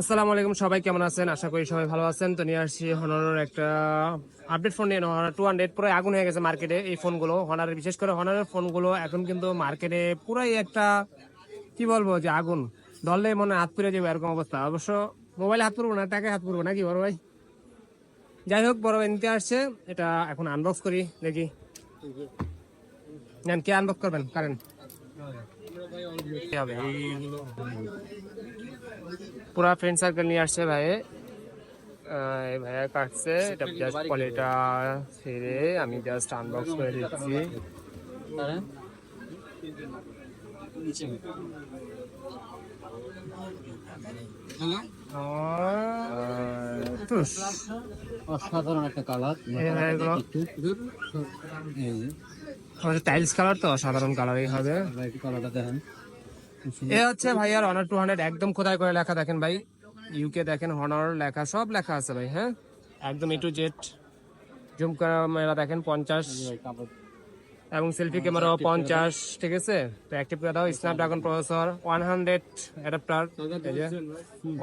আসসালামু আলাইকুম, সবাই কেমন আছেন? আশা করি সবাই ভালো আছেন। তো নিয়ে আসছি হনারের একটা আপডেট ফোন নিয়ে। হনার টু হান্ড্রেড পুরো আগুন হয়ে গেছে মার্কেটে এই ফোনগুলো হনারের বিশেষ করে হনারের ফোনগুলো এখন কিন্তু মার্কেটে পুরাই একটা, কি বলব যে আগুন। ধরলে মনে হাত পুড়ে যাবে এরকম অবস্থা। অবশ্য মোবাইলে হাত পুরবো না টাকায় হাত পুরবো নাকি বড় ভাই? যাই হোক, বড় ভাই নিতে আসছে। এটা এখন আনবক্স করি, দেখি। কে আনবক্স করবেন? কারেন কি হবে পুরা ফ্রেন্ড সার্কেল নিয়ে আসছে ভাই এই ভাইয়া কাটছে এটা জাস্ট কোয়ালিটা ছেড়ে আমি জাস্ট আনবক্স করে দিচ্ছি। অসাধারণ একটা কালার এই টাইলস কালার তো সাধারণ কালারই হবে। কালারটা দেখেন। এ হচ্ছে ভাইয়ার অনার টু হান্ড্রেড একদম খোদাই করে লেখা দেখেন ভাই। ইউকে দেখেন হনার লেখা সব লেখা আছে ভাই হ্যাঁ? একদম A to Z zoom camera দেখেন পঞ্চাশ। এবং সেলফি ক্যামেরাও পঞ্চাশ ঠিক আছে? তো অ্যাক্টিভ করে দাও Snapdragon processor one hundred adapter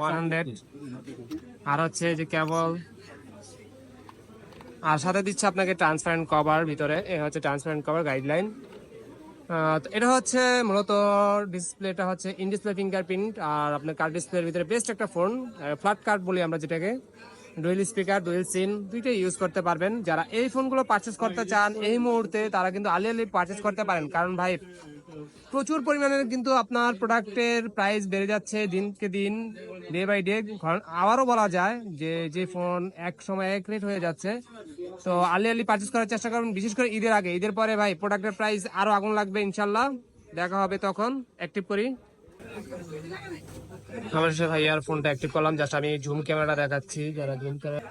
one hundred আর হচ্ছে যে কেবল আর সাথে দিচ্ছে আপনাকে ট্রান্সপারেন্ট কভার ভিতরে, এ হচ্ছে ট্রান্সপারেন্ট কভার গাইডলাইন তো এটা হচ্ছে মূলত ডিসপ্লেটা হচ্ছে ইন ডিসপ্লে ফিঙ্গারপ্রিন্ট আর আপনার কার্ড ডিসপ্লের ভিতরে বেস্ট একটা ফোন ফ্ল্যাট কার্ড বলি আমরা যেটাকে। ডুয়েল স্পিকার ডুয়েল সিম দুইটাই ইউজ করতে পারবেন। যারা এই ফোনগুলো পারচেস করতে চান, এই মুহূর্তে তারা কিন্তু আলি আলি পারচেস করতে পারেন। কারণ ভাই, প্রচুর পরিমাণে কিন্তু আপনার প্রোডাক্টের প্রাইস বেড়ে যাচ্ছে দিনকে দিন ডে বাই ডে আবারও বলা যায় যে যে ফোন এক সময় এক রেট হয়ে যাচ্ছে। তো আলি আলি পারচেস করার চেষ্টা করুন, বিশেষ করে ঈদের আগে। ঈদের পরে ভাই প্রোডাক্টের প্রাইস আরও আগুন লাগবে ইনশাল্লাহ দেখা হবে তখন অ্যাক্টিভ করি। অবশ্যই ভাই, আর ফোনটা অ্যাক্টিভ করলাম জাস্ট আমি জুম ক্যামেরা দেখাচ্ছি, যারা জুম ক্যামেরা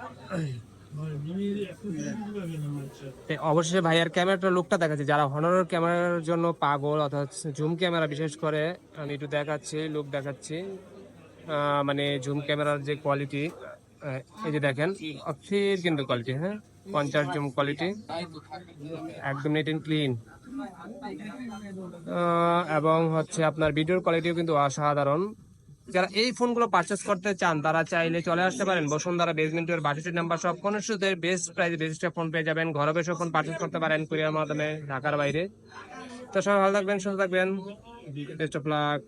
অবশ্যই ভাইয়ার ক্যামেরাটার লুকটা দেখাচ্ছি। যারা হনারের ক্যামেরার জন্য পাগল, অর্থাৎ জুম ক্যামেরা বিশেষ করে, আমি একটু দেখাচ্ছি লুক দেখাচ্ছি। মানে জুম ক্যামেরার যে কোয়ালিটি এই যে দেখেন, অস্থির কিন্তু কোয়ালিটি হ্যাঁ? পঞ্চাশ জুম কোয়ালিটি একদম নেট এন্ড ক্লিন এবং হচ্ছে আপনার ভিডিওর কোয়ালিটিও কিন্তু অসাধারণ। যারা এই ফোনগুলো পারচেস করতে চান, তারা চাইলে চলে আসতে পারেন বসুন্ধরা বেসমেন্টের বাটিটির নাম্বার সব কোন সুতে বেস্ট প্রাইসে বেস্ট ফোন পেয়ে যাবেন। ঘরে বসে ফোন পারচেস করতে পারেন কুরিয়ার মাধ্যমে ঢাকার বাইরে। তো সবাই ভালো থাকবেন, সুস্থ থাকবেন। Best of luck